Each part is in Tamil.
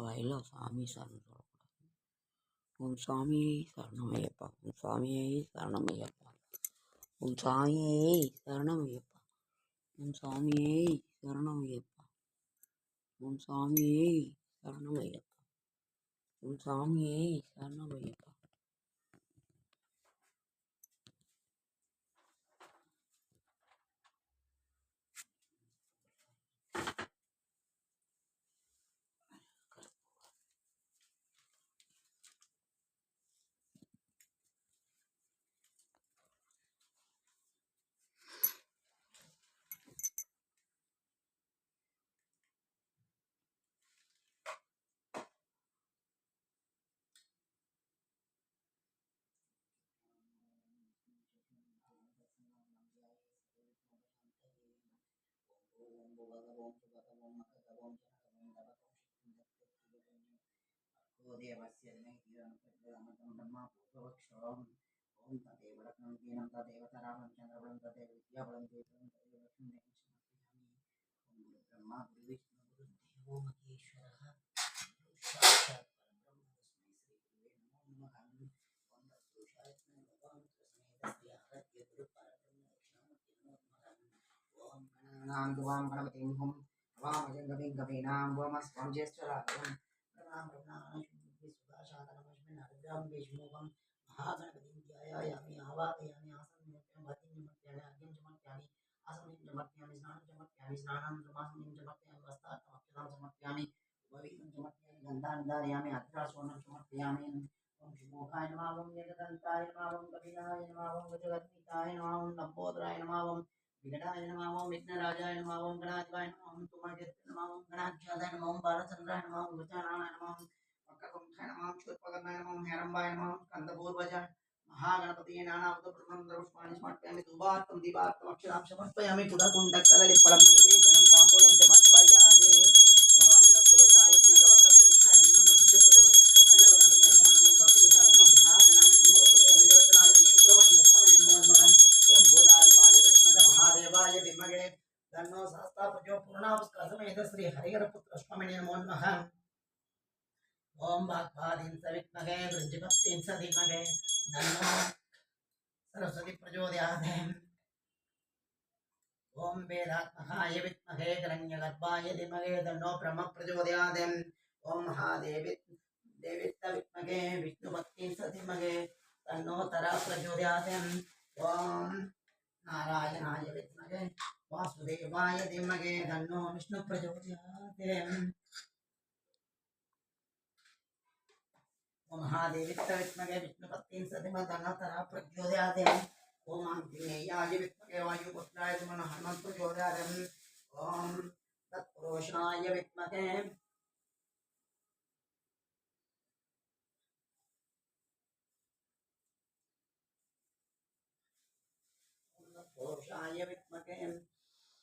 வாயில் சாமி சரணம் சொல்லக்கூடாது. உன் சாமியை சரணமையப்பா உன் சாமியை சரணமையப்பா உன் சாமியை சரணமையப்பா உன் சாமியை சரணமையப்பா உன் சாமியை சரணமையப்பா உன் சாமியை சரணமையப்பா பூபகவோம் சுபகவோம் மககவோம் ஜனகவோம் தபகோம் சிந்தபோதிரவேணி கோதேவஸ்ய தீரணுக்கிரமதம் பிரம்மா பூபவக்ஷோம் ஓம் ததேவ விஷ்ணு குரு தேவோ गणानां द्वां गणपतिं हुं वामजं गविं गवीनां वमस्वां ज्येष्ठराघवं प्रणाम प्रणाम सुभाषातनमस्मिन् हरिद्रां विष्णुकं महागणपतिं ध्यायामि आवाहयामि आसनं भतिं समर्पयामि अर्घ्यं समर्पयामि आसनं समर्पयामि स्नानं समर्पयामि स्नानं समासनं समर्पयामि वस्त्रार्थमक्षतां समर्पयामि उपवीतं समर्पयामि गन्धान् धारयामि अत्रास्वर्णं समर्पयामि ॐ शुभोकाय नमः ॐ एकदन्ताय नमः ॐ कपिलाय नमः ॐ गजगद्गीताय नमः ॐ लम्बोदराय नमः ॐ విఘటాయ నమాం విఘ్న రాజాయ నమాం గణాధిపాయ నమాం తుమాజత్య నమాం గణాధ్యాదాయ నమాం బాలచంద్రాయ నమాం గజానాయ నమాం వక్రకుంఠాయ నమాం శూర్పకర్ణాయ నమాం హేరంబాయ నమాం కందపూర్వజాయ మహాగణపతి నానావత ప్రథమపుష్పాన్ని సమర్పయామి దుబాత్వం దీపాత్వం అక్షరాం సమర్పయామి పుదకుండ కదలిప్పడం నైవేదనం తాంబూలం सरस्वती प्रचोदयात् ॐ वेदात्महाय विद्महे हिरण्यगर्भाय धीमहे तन्नो ब्रह्म प्रचोदयात् ॐ महादेवी देवित्त विद्महे विष्णुभक्तिं सधीमहे तन्नो तरा प्रचोदयात् ॐ नारायणाय विद्महे वासुदेवाय धीमहे तन्नो विष्णु प्रचोदयात् महादेवित्तविष्मगे विष्णुपत्नीं सतिमधनतरा प्रचोदयादेन ॐ आञ्जनेयाय विद्महे वायुपुत्राय सुमन हनुमन् प्रचोदयादम् ॐ तत्पुरुषाय विद्महे पुरुषाय विद्महे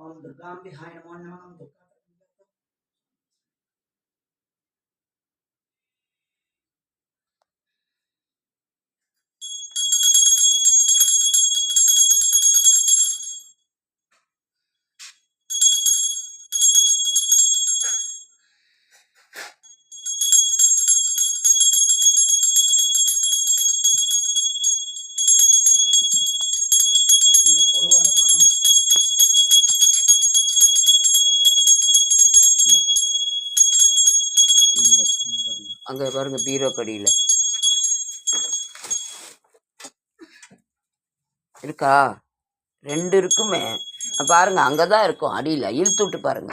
on the ground behind Mon Nam Durgam. அங்கே பாருங்க பீரோ கடியில். இருக்கா? ரெண்டு இருக்குமே. பாருங்க அங்கே தான் இருக்கும் அடியில். இழுத்து விட்டு பாருங்க.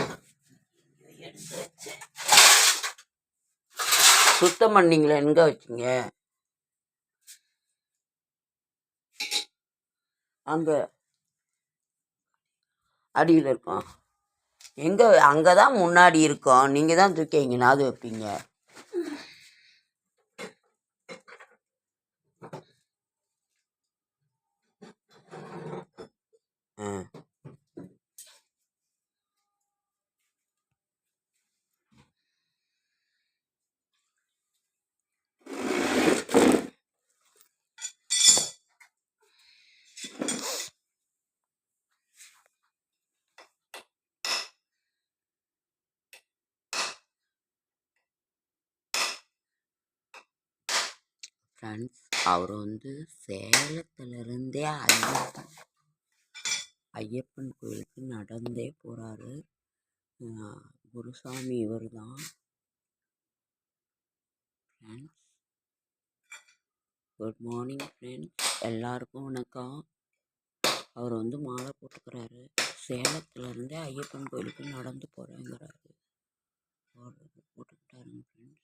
சுத்தம் பண்ணீங்களா? எங்க வச்சீங்க? அங்க. அடியில் இருக்கும். எங்கே அங்கே தான் முன்னாடி இருக்கோம். நீங்கள் தான் தூக்கி எங்கேனாவது வைப்பீங்க. ஆ ஃப்ரெண்ட்ஸ் அவர் வந்து சேலத்துலேருந்தே ஐயப்பன் ஐயப்பன் கோயிலுக்கு நடந்தே போகிறாரு குருசாமி இவர் தான் ஃப்ரெண்ட்ஸ் குட் மார்னிங் ஃப்ரெண்ட்ஸ் எல்லாருக்கும் வணக்கம். அவர் வந்து மாலை போட்டுக்கிறாரு. சேலத்துலேருந்தே ஐயப்பன் கோயிலுக்கு நடந்து போகிறேங்கிறாரு போட்டுக்கிட்டாருங்க ஃப்ரெண்ட்ஸ்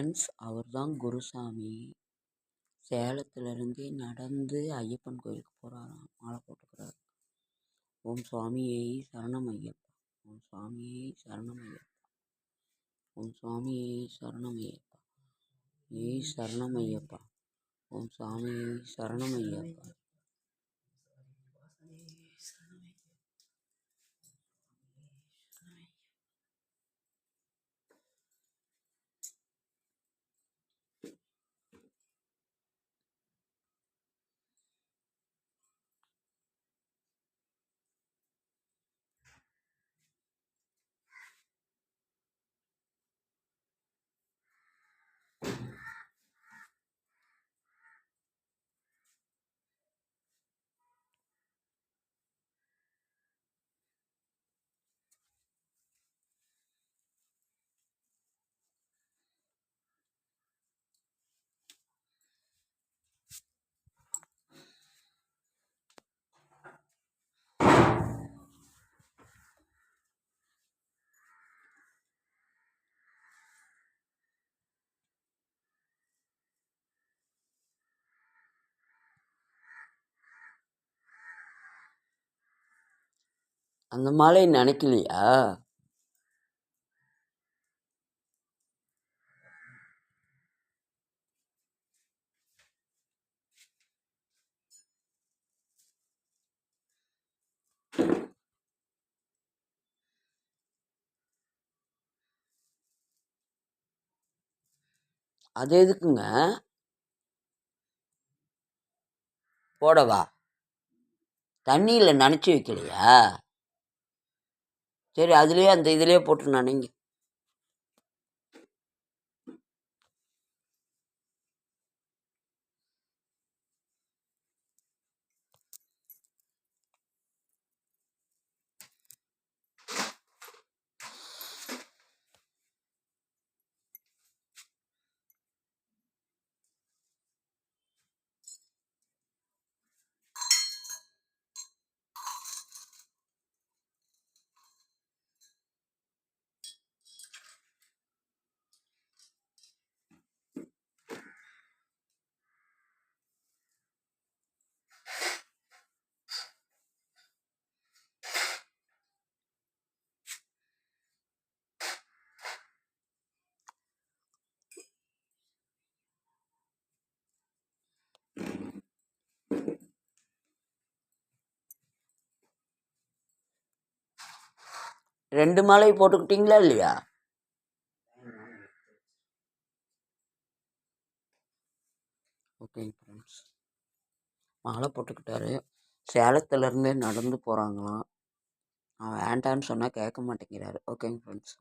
ஃப்ரெண்ட்ஸ் அவர் தான் குருசாமி. சேலத்துலேருந்தே நடந்து ஐயப்பன் கோயிலுக்கு போகிறாராம் மாலை போட்டுக்கிறார். ஓம் சுவாமியை சரணம் ஐயப்பா ஓம் சுவாமியை சரணம் ஐயப்பா ஓம் சுவாமியை சரணம் ஐயப்பா ஏய் சரணம் ஐயப்பா ஓம் சுவாமியை சரணம் ஐயப்பா அந்த மாலை நினைக்கலையா? அது எதுக்குங்க? போடவா? தண்ணியில் நினச்சி வைக்கலையா? சரி அதுலேயே அந்த இதுலேயே போட்டுருண்ணா நீங்கள் ரெண்டு மாலை போட்டுக்கிட்டீங்களா இல்லையா? ஓகேங்க ஃப்ரெண்ட்ஸ். மாலை போட்டுக்கிட்டாரு. சேலத்துலேருந்து நடந்து போகிறாங்களாம் அவன் வேண்டான்னு சொன்னால் கேட்க மாட்டேங்கிறாரு. ஓகேங்க ஃப்ரெண்ட்ஸ்.